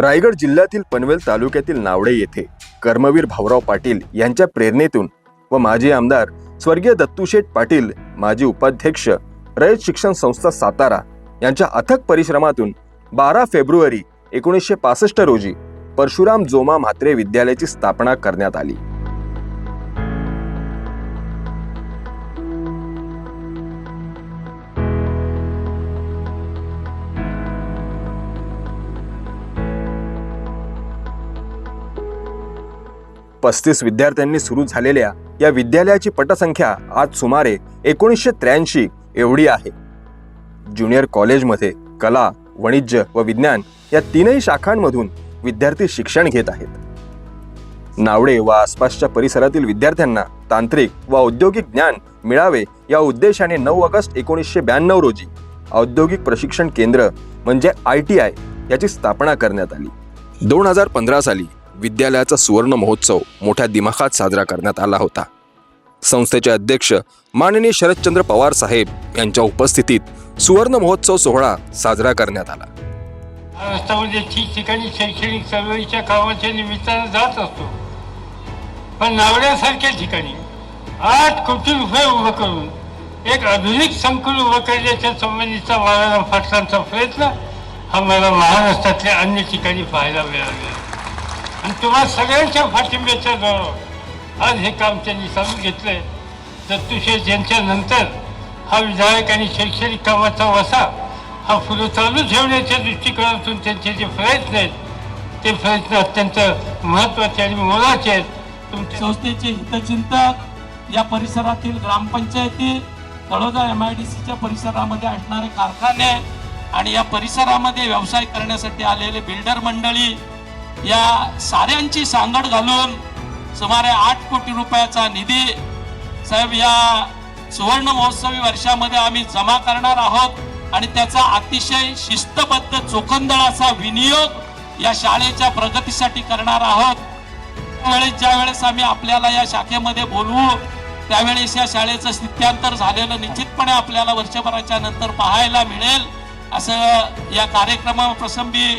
रायगड जिल्ह्यातील पनवेल तालुक्यातील नावडे येथे कर्मवीर भाऊराव पाटील यांच्या प्रेरणेतून व माजी आमदार स्वर्गीय दत्तूशेठ पाटील माजी उपाध्यक्ष रयत शिक्षण संस्था सातारा यांच्या अथक परिश्रमातून बारा फेब्रुवारी एकोणीसशे पासष्ट रोजी परशुराम जोमा म्हात्रे विद्यालयाची स्थापना करण्यात आली. पस्तीस विद्यार्थ्यांनी सुरू झालेल्या या विद्यालयाची पटसंख्या आज सुमारे एकोणीसशे त्र्याऐंशी एवढी आहे. ज्युनियर कॉलेजमध्ये कला वाणिज्य व विज्ञान या तीनही शाखांमधून विद्यार्थी शिक्षण घेत आहेत. नावडे व आसपासच्या परिसरातील विद्यार्थ्यांना तांत्रिक व औद्योगिक ज्ञान मिळावे या उद्देशाने नऊ ऑगस्ट एकोणीसशे ब्याण्णव रोजी औद्योगिक प्रशिक्षण केंद्र म्हणजे आय टी आय याची स्थापना करण्यात आली. दोन हजार पंधरा साली विद्यालयाचा सुवर्ण महोत्सव मोठ्या दिमाखात साजरा करण्यात आला होता. संस्थेचे अध्यक्ष माननीय शरदचंद्र पवार साहेब यांच्या उपस्थितीत सुवर्ण महोत्सव सोहळा साजरा करण्यात आला. रस्त्यामध्ये ठिकठिकाणी शैक्षणिक चळवळीच्या कामाच्या निमित्तानं जात असतो. पण नावड्यासारख्या ठिकाणी आठ कोटी रुपये उभं करून एक आधुनिक संकुल उभं करण्याच्या संबंधीचा वारा फाटलांचा प्रयत्न हा मला महाराष्ट्रातल्या अन्य ठिकाणी पाहायला मिळाला. आणि तुम्हा सगळ्यांच्या पाठिंब्याच्या जोरावर आज हे काम त्यांनी चालू घेतलंय दत्तुशेष यांच्या नंतर हा विधायक आणि शैक्षणिक कामाचा वसा हा फुलं चालू ठेवण्याच्या दृष्टिकोनातून त्यांचे जे प्रयत्न आहेत ते प्रयत्न अत्यंत महत्त्वाचे आणि मोलाचे आहेत. तुमच्या संस्थेचे हितचिंतक या परिसरातील ग्रामपंचायती तळोदा एम आय डी सीच्या परिसरामध्ये असणारे कारखाने आणि या परिसरामध्ये व्यवसाय करण्यासाठी आलेले बिल्डर मंडळी या साऱ्यांची सांगड घालून सुमारे आठ कोटी रुपयाचा निधी साहेब या सुवर्ण महोत्सवी वर्षामध्ये आम्ही जमा करणार आहोत आणि त्याचा अतिशय शिस्तबद्ध चोखंदळ असा विनियोग या शाळेच्या प्रगतीसाठी करणार आहोत. त्यावेळेस ज्या वेळेस आम्ही आपल्याला या शाखेमध्ये बोलवू त्यावेळेस या शाळेचं स्थित्यांतर झालेलं निश्चितपणे आपल्याला वर्षभराच्या नंतर पाहायला मिळेल असं या कार्यक्रमाप्रसंगी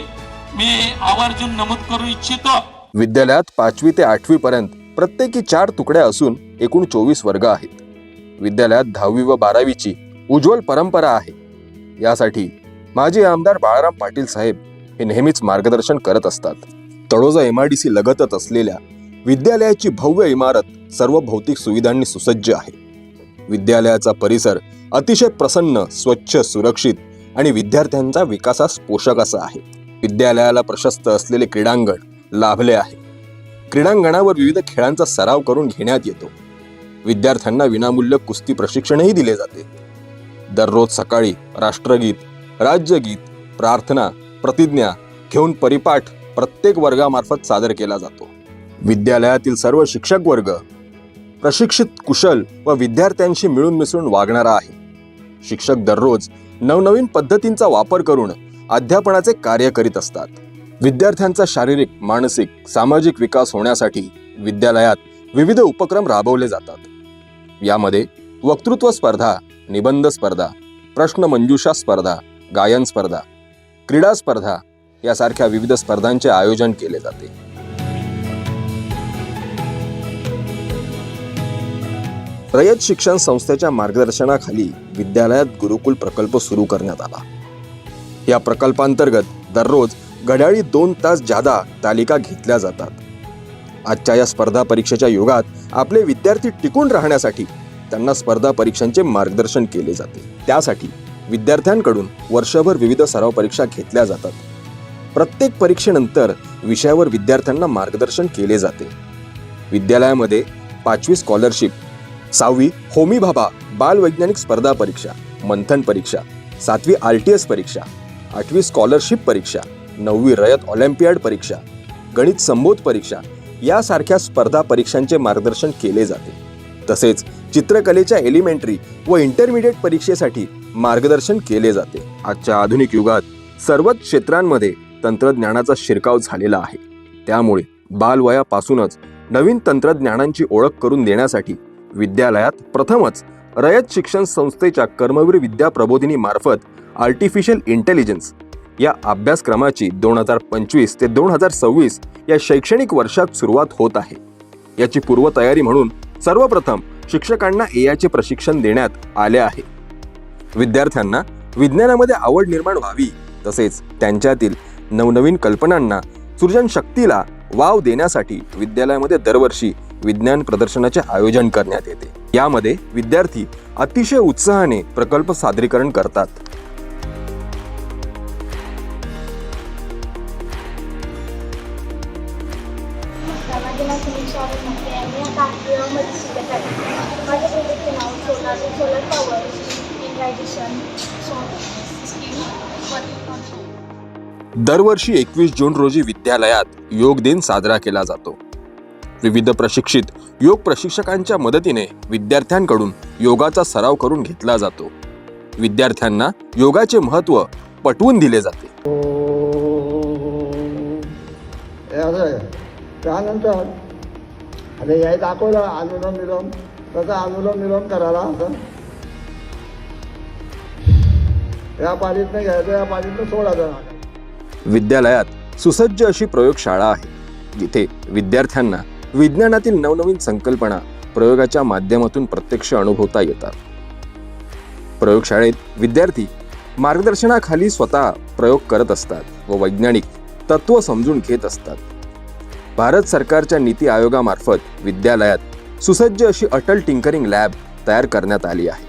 मी आवर्जून नमूद करू इच्छितो. विद्यालयात पाचवी ते आठवी पर्यंत प्रत्येकी चार तुकड्या असून एकूण चोवीस वर्ग आहेत. विद्यालयात दहावी व बारावीची उज्ज्वल परंपरा आहे. यासाठी माजी आमदार बाळाराम पाटील साहेब हे नेहमीच मार्गदर्शन करत असतात. Taloja M I D C लगतच असलेल्या विद्यालयाची भव्य इमारत सर्व भौतिक सुविधांनी सुसज्ज आहे. विद्यालयाचा परिसर अतिशय प्रसन्न स्वच्छ सुरक्षित आणि विद्यार्थ्यांचा विकासास पोषक असा आहे. विद्यालयाला प्रशस्त असलेले क्रीडांगण लाभले आहे. क्रीडांगणावर विविध खेळांचा सराव करून घेण्यात येतो. विद्यार्थ्यांना विनामूल्य कुस्ती प्रशिक्षणही दिले जाते. दररोज सकाळी राष्ट्रगीत राज्यगीत प्रार्थना प्रतिज्ञा घेऊन परिपाठ प्रत्येक वर्गामार्फत सादर केला जातो. विद्यालयातील सर्व शिक्षक वर्ग प्रशिक्षित कुशल व विद्यार्थ्यांशी मिळून मिसळून वागणारा आहे. शिक्षक दररोज नवनवीन पद्धतींचा वापर करून अध्यापनाचे कार्य करीत असतात. विद्यार्थ्यांचा शारीरिक मानसिक सामाजिक विकास होण्यासाठी विद्यालयात विविध उपक्रम राबवले जातात. यामध्ये वक्तृत्व स्पर्धा निबंध स्पर्धा प्रश्नमंजुषा स्पर्धा गायन स्पर्धा क्रीडा स्पर्धा यासारख्या विविध स्पर्धांचे आयोजन केले जाते. रयत शिक्षण संस्थेच्या मार्गदर्शनाखाली विद्यालयात गुरुकुल प्रकल्प सुरू करण्यात आला. या प्रकल्पांतर्गत दररोज घड्याळी दोन तास जादा तालिका घेतल्या जातात. आजच्या या स्पर्धा परीक्षेच्या युगात आपले विद्यार्थी टिकून राहण्यासाठी त्यांना स्पर्धा परीक्षांचे मार्गदर्शन केले जाते. त्यासाठी विद्यार्थ्यांकडून वर्षभर विविध सराव परीक्षा घेतल्या जातात. प्रत्येक परीक्षेनंतर विषयावर विद्यार्थ्यांना मार्गदर्शन केले जाते. विद्यालयामध्ये पाचवी स्कॉलरशिप सहावी होमी भाभा बालवैज्ञानिक स्पर्धा परीक्षा मंथन परीक्षा सातवी आर टी एस परीक्षा आठवी स्कॉलरशिप परीक्षा नववी रयत ऑलिम्पियाड परीक्षा गणित संबोध परीक्षा यासारख्या स्पर्धा परीक्षांचे मार्गदर्शन केले जाते. तसेच चित्रकलेच्या एलिमेंटरी व इंटरमिडिएट परीक्षेसाठी मार्गदर्शन केले जाते. आजच्या आधुनिक युगात सर्वच क्षेत्रांमध्ये तंत्रज्ञानाचा शिरकाव झालेला आहे. त्यामुळे बालवयापासूनच नवीन तंत्रज्ञानांची ओळख करून देण्यासाठी विद्यालयात प्रथमच रयत शिक्षण संस्थेच्या कर्मवीर विद्या प्रबोधिनी मार्फत आर्टिफिशियल इंटेलिजन्स या अभ्यासक्रमाची दोन हजार पंचवीस ते दोन हजार सव्वीस या शैक्षणिक वर्षात सुरुवात होत आहे. याची पूर्वतयारी म्हणून सर्वप्रथम शिक्षकांना एआयचे प्रशिक्षण देण्यात आले आहे. विद्यार्थ्यांना विज्ञानामध्ये आवड निर्माण व्हावी तसेच त्यांच्यातील नवनवीन कल्पनांना सृजन शक्तीला वाव देण्यासाठी विद्यालयामध्ये दरवर्षी विज्ञान प्रदर्शनाचे आयोजन करण्यात येते. यामध्ये विद्यार्थी अतिशय उत्साहाने प्रकल्प सादरीकरण करतात. या कार्यक्रमामध्ये शिकत आहे माझ्या प्रोजेक्टचे नाव सोलार सोलर पॉवर दरवर्षी एकवीस जून रोजी विद्यालयात योग दिन साजरा केला जातो. विविध प्रशिक्षित योग प्रशिक्षकांच्या मदतीने विद्यार्थ्यांकडून योगाचा सराव करून घेतला जातो. विद्यार्थ्यांना योगाचे महत्त्व पटवून दिले जाते. त्यानंतर आणि हे दाखवलं अनुलोम विलोम तसं अनुलोम विलोम करायला असं. या पालीतनं घ्यायचं या पालीतनं सोडायचं विद्यालयात सुसज्ज अशी प्रयोगशाळा आहे. जिथे विद्यार्थ्यांना विज्ञानातील नवनवीन संकल्पना प्रयोगाच्या माध्यमातून प्रत्यक्ष अनुभवता येतात. प्रयोगशाळेत विद्यार्थी मार्गदर्शनाखाली स्वतः प्रयोग करत असतात व वैज्ञानिक तत्व समजून घेत असतात. भारत सरकारच्या नीती आयोगामार्फत विद्यालयात सुसज्ज अशी अटल टिंकरिंग लॅब तयार करण्यात आली आहे.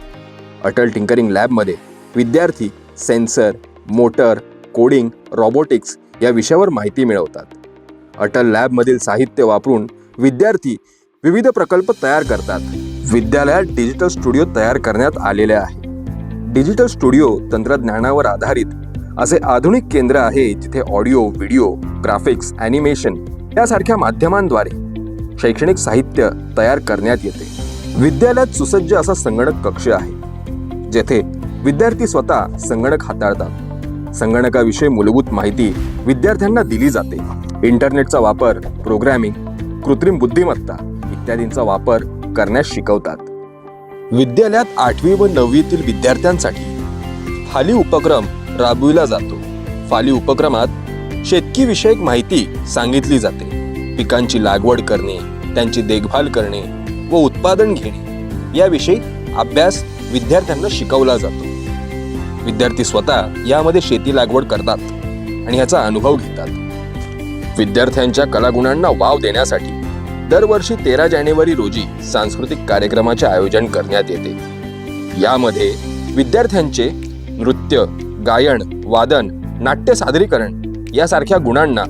अटल टिंकरिंग लॅबमध्ये विद्यार्थी सेन्सर मोटर कोडिंग रॉबोटिक्स या विषयावर माहिती मिळवतात. अटल लॅबमधील साहित्य वापरून विद्यार्थी विविध प्रकल्प तयार करतात. विद्यालयात डिजिटल स्टुडिओ तयार करण्यात आलेले आहे. डिजिटल स्टुडिओ तंत्रज्ञानावर आधारित असे आधुनिक केंद्र आहे जिथे ऑडिओ व्हिडिओ ग्राफिक्स ॲनिमेशन यासारख्या माध्यमांद्वारे शैक्षणिक साहित्य तयार करण्यात येते. विद्यालयात सुसज्ज असा संगणक कक्ष आहे जेथे विद्यार्थी स्वतः संगणक हाताळतात. संगणकाविषयी मूलभूत माहिती विद्यार्थ्यांना दिली जाते. इंटरनेटचा वापर प्रोग्रॅमिंग कृत्रिम बुद्धिमत्ता इत्यादींचा वापर करण्यास शिकवतात. विद्यालयात आठवी व नववीतील विद्यार्थ्यांसाठी फाली उपक्रम राबविला जातो. फाली उपक्रमात शेतकी विषयक माहिती सांगितली जाते. पिकांची लागवड करणे त्यांची देखभाल करणे व उत्पादन घेणे याविषयी अभ्यास विद्यार्थ्यांना शिकवला जातो. विद्यार्थी स्वतः यामध्ये शेती लागवड करतात आणि याचा अनुभव घेतात. विद्यार्थ्यांच्या कलागुणांना वाव देण्यासाठी दरवर्षी तेरा जानेवारी रोजी सांस्कृतिक कार्यक्रमाचे आयोजन करण्यात येते. यामध्ये विद्यार्थ्यांचे नृत्य गायन वादन नाट्य सादरीकरण यासारख्या गुणांना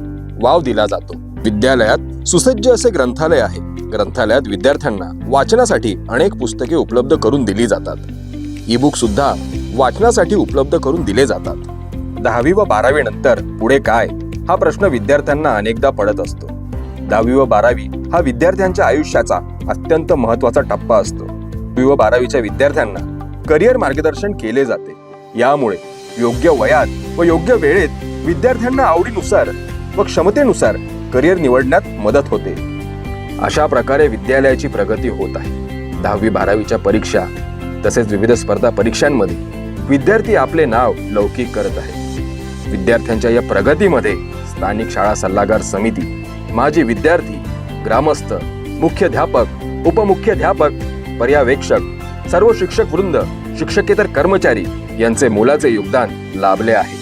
वाव दिला जातो. विद्यालयात सुसज्ज असे ग्रंथालय आहे. ग्रंथालयात विद्यार्थ्यांना वाचनासाठी अनेक पुस्तके उपलब्ध करून दिली जातात. ई बुक सुद्धा वाचनासाठी उपलब्ध करून दिले जातात. दहावी व बारावी नंतर पुढे काय? हा प्रश्न विद्यार्थ्यांना अनेकदा पडत असतो. दहावी व बारावी हा विद्यार्थ्यांच्या आयुष्याचा अत्यंत महत्त्वाचा टप्पा असतो. दहावी व बारावीच्या विद्यार्थ्यांना करिअर मार्गदर्शन केले जाते. यामुळे योग्य वयात व योग्य वेळेत विद्यार्थ्यांना आवडीनुसार व क्षमतेनुसार करिअर निवडण्यात मदत होते. अशा प्रकारे विद्यालयाची प्रगती होत आहे. दहावी बारावीच्या परीक्षा तसेच विविध स्पर्धा परीक्षांमध्ये विद्यार्थी आपले नाव लौकिक करत आहे विद्यार्थ्यांच्या या प्रगतीमध्ये स्थानिक शाळा सल्लागार समिती माजी विद्यार्थी ग्रामस्थ मुख्याध्यापक उपमुख्याध्यापक पर्यवेक्षक सर्व शिक्षक वृंद शिक्षकेतर कर्मचारी यांचे मोलाचे योगदान लाभले आहे.